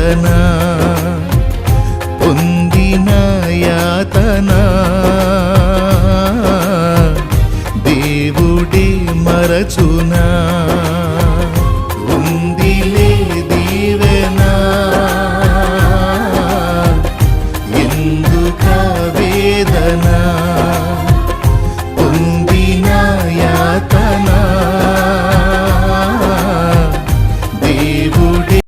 వేదన పొందిన యాతన. దేవుడే మరచునా.